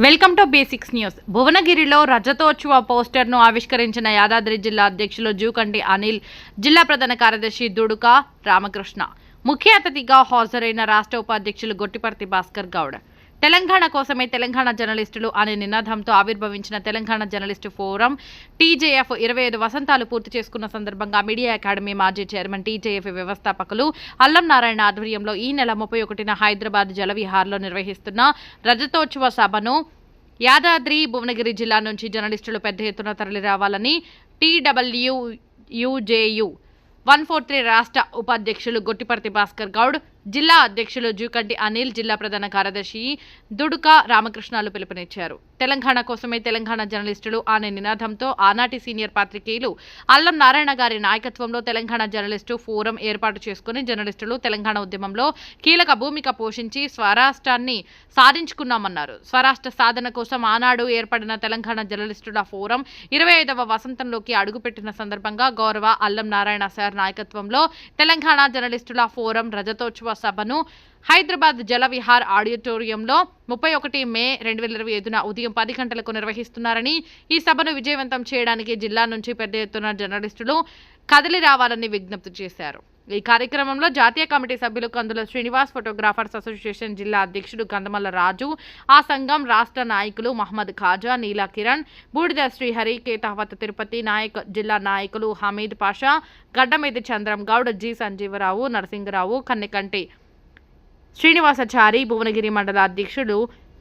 Welcome to basics news. భువనగిరిలో రజతోత్సవ పోస్టర్ను ఆవిష్కరించిన యాదాద్రి జిల్లా అధ్యక్షులు జూకంటి అనిల్ జిల్లా ప్రధాన కార్యదర్శి దుడుక రామకృష్ణ. ముఖ్య అతిథిగా హాజరైన రాష్ట్ర ఉపాధ్యక్షులు గొట్టిపర్తి భాస్కర్ గౌడ్. తెలంగాణ కోసమే తెలంగాణ జర్నలిస్టులు అనే నినాదంతో ఆవిర్భవించిన తెలంగాణ జర్నలిస్టు ఫోరం టీజేఎఫ్ ఇరవై ఐదు వసంతాలు పూర్తి చేసుకున్న సందర్భంగా మీడియా అకాడమీ మాజీ చైర్మన్ టీజేఎఫ్ వ్యవస్థాపకులు అల్లం నారాయణ ఆధ్వర్యంలో ఈ నెల ముప్పై ఒకటిన హైదరాబాద్ జలవిహార్లో నిర్వహిస్తున్న రజతోత్సవ సభను యాదాద్రి భువనగిరి జిల్లా నుంచి జర్నలిస్టులు పెద్ద ఎత్తున తరలిరావాలని TW UJU one four three రాష్ట్ర ఉపాధ్యక్షులు గొట్టిపర్తి భాస్కర్ గౌడ్ జిల్లా అధ్యక్షులు జూకంటి అనిల్ జిల్లా ప్రధాన కార్యదర్శి దుడుక రామకృష్ణాలు పిలుపునిచ్చారు. తెలంగాణ కోసమే తెలంగాణ జర్నలిస్టులు అనే నినాదంతో ఆనాటి సీనియర్ పాత్రికేయులు అల్లం నారాయణ గారి నాయకత్వంలో తెలంగాణ జర్నలిస్టు ఫోరం ఏర్పాటు చేసుకుని జర్నలిస్టులు తెలంగాణ ఉద్యమంలో కీలక భూమిక పోషించి స్వరాష్ట్రాన్ని సాధించుకున్నామన్నారు. స్వరాష్ట్ర సాధన కోసం ఆనాడు ఏర్పడిన తెలంగాణ జర్నలిస్టుల ఫోరం ఇరవై ఐదవ వసంతంలోకి అడుగుపెట్టిన సందర్భంగా గౌరవ అల్లం నారాయణ సార్ నాయకత్వంలో తెలంగాణ జర్నలిస్టుల ఫోరం రజతోత్సవ సభను హైదరాబాద్ జలవిహార్ ఆడిటోరియంలో ముప్పై ఒకటి మే రెండు వేల ఇరవై ఐదున ఉదయం పది గంటలకు నిర్వహిస్తున్నారని ఈ సభను విజయవంతం చేయడానికి జిల్లా నుంచి పెద్ద ఎత్తున జర్నలిస్టులు కదిలి రావాలని విజ్ఞప్తి చేశారు. ఈ కార్యక్రమంలో జాతీయ కమిటీ సభ్యులు కందుల శ్రీనివాస్ ఫోటోగ్రాఫర్స్ అసోసియేషన్ జిల్లా అధ్యక్షుడు కందమల్ల రాజు ఆ సంఘం రాష్ట్ర నాయకులు మహమ్మద్ ఖాజా నీలా కిరణ్ బూడిద శ్రీహరి కేతావత్ తిరుపతి నాయక్ జిల్లా నాయకులు హమీద్ పాషా గడ్డమేది చంద్రం గౌడ్ జి సంజీవరావు నరసింగరావు కన్నెకంటి శ్రీనివాసాచారి భువనగిరి మండల అధ్యక్షుడు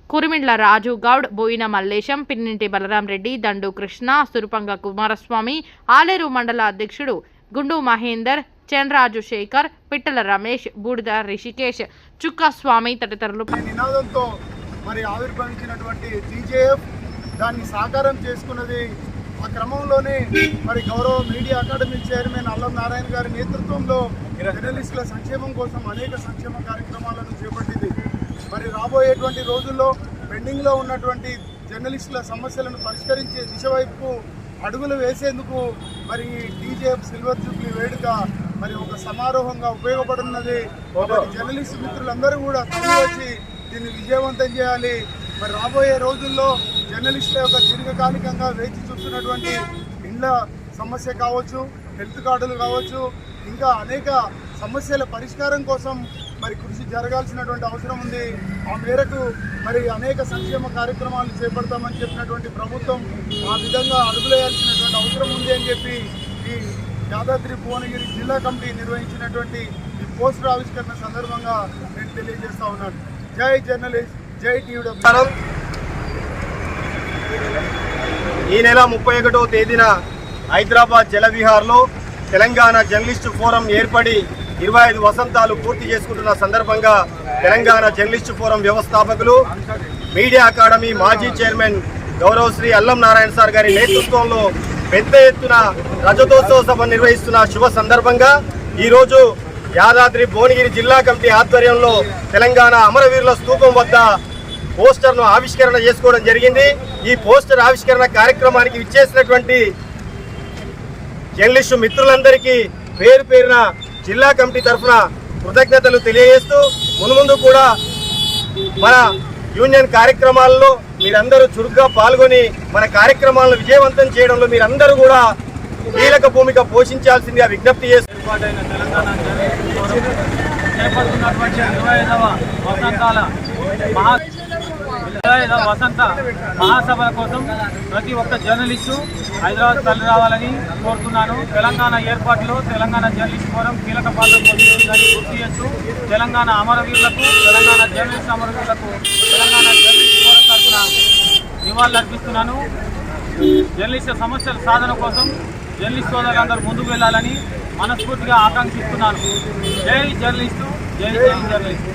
కురిమిండ్ల రాజు గౌడ్ బోయిన మల్లేశం పిన్నింటి బలరాం రెడ్డి దండు కృష్ణ సురుపంగ కుమారస్వామి ఆలేరు మండల అధ్యక్షుడు గుండు మహేందర్ చెన్రాజు శేఖర్ పిట్టల రమేష్ బూడిద రిషికేష్ చుక్కస్వామి తదితరులు నినాదంతో మరి ఆవిర్భవించినటువంటి దాన్ని సాకారం చేసుకున్నది ఆ క్రమంలోనే మరి గౌరవ మీడియా అకాడమీ చైర్మన్ అల్లం నారాయణ గారి నేతృత్వంలో జర్నలిస్టుల సంక్షేమం కోసం అనేక సంక్షేమ కార్యక్రమాలను చేపట్టింది. మరి రాబోయేటువంటి రోజుల్లో పెండింగ్లో ఉన్నటువంటి జర్నలిస్టుల సమస్యలను పరిష్కరించే దిశ వైపు అడుగులు వేసేందుకు మరి టీజేఎఫ్ సిల్వర్ జూబ్లీ వేడుక మరి ఒక సమారోహంగా ఉపయోగపడున్నది జర్నలిస్ట్ మిత్రులందరూ కూడా తరలి వచ్చి దీన్ని విజయవంతం చేయాలి. మరి రాబోయే రోజుల్లో జర్నలిస్టుల యొక్క దీర్ఘకాలికంగా వేచి చూస్తున్నటువంటి ఇండ్ల సమస్య కావచ్చు హెల్త్ కార్డులు కావచ్చు ఇంకా అనేక సమస్యల పరిష్కారం కోసం మరి కృషి జరగాల్సినటువంటి అవసరం ఉంది. ఆ మేరకు మరి అనేక సంక్షేమ కార్యక్రమాలు చేపడతామని చెప్పినటువంటి ప్రభుత్వం ఆ విధంగా అడుగులేయాల్సినటువంటి అవసరం ఉంది అని చెప్పి ఈ యాదాద్రి భువనగిరి జిల్లా కమిటీ నిర్వహించినటువంటి ఈ పోస్టర్ ఆవిష్కరణ సందర్భంగా నేను తెలియజేస్తా ఉన్నాను. జై జర్నలిస్ట్ జై టీడబ్ల్యూ ఈ నెల ముప్పై ఒకటో తేదీన హైదరాబాద్ జలవిహార్లో తెలంగాణ జర్నలిస్టు ఫోరం ఏర్పడి ఇరవై ఐదు వసంతాలు పూర్తి చేసుకుంటున్న సందర్భంగా తెలంగాణ జర్నలిస్టు ఫోరం వ్యవస్థాపకులు మీడియా అకాడమీ మాజీ చైర్మన్ గౌరవ శ్రీ అల్లం నారాయణ సార్ గారి నేతృత్వంలో పెద్ద ఎత్తున రజతోత్సవ సభ నిర్వహిస్తున్న శుభ సందర్భంగా ఈరోజు యాదాద్రి భువనగిరి జిల్లా కమిటీ ఆధ్వర్యంలో తెలంగాణ అమరవీరుల స్తూపం వద్ద పోస్టర్ను ఆవిష్కరణ చేసుకోవడం జరిగింది. ఈ పోస్టర్ ఆవిష్కరణ కార్యక్రమానికి విచ్చేసినటువంటి జర్నలిస్టు మిత్రులందరికీ పేరు పేరున జిల్లా కమిటీ తరఫున కృతజ్ఞతలు తెలియజేస్తూ మునుముందు కూడా మన యూనియన్ కార్యక్రమాల్లో మీరందరూ చురుగ్గా పాల్గొని మన కార్యక్రమాలను విజయవంతం చేయడంలో మీరందరూ కూడా కీలక భూమిక పోషించాల్సిందిగా విజ్ఞప్తి చేస్తున్నారు వసంత మహాసభల కోసం ప్రతి ఒక్క జర్నలిస్టు హైదరాబాద్ తల్లి రావాలని కోరుతున్నాను. తెలంగాణ ఏర్పాటులో తెలంగాణ జర్నలిస్ట్ ఫోరం కీలక పాత్ర పోషిస్తుందని గుర్తు చేస్తూ తెలంగాణ అమరవీరులకు తెలంగాణ జర్నలిస్ట్ అమరవీరులకు తెలంగాణ జర్నలిస్ట్ ఫోరం తరఫున నివాళులర్పిస్తున్నాను జర్నలిస్టు సమస్యల సాధన కోసం జర్నలిస్ట్ సోదరులందరూ ముందుకు వెళ్ళాలని మనస్ఫూర్తిగా ఆకాంక్షిస్తున్నాను. జై జర్నలిస్టు జై జై జర్నలిస్టు.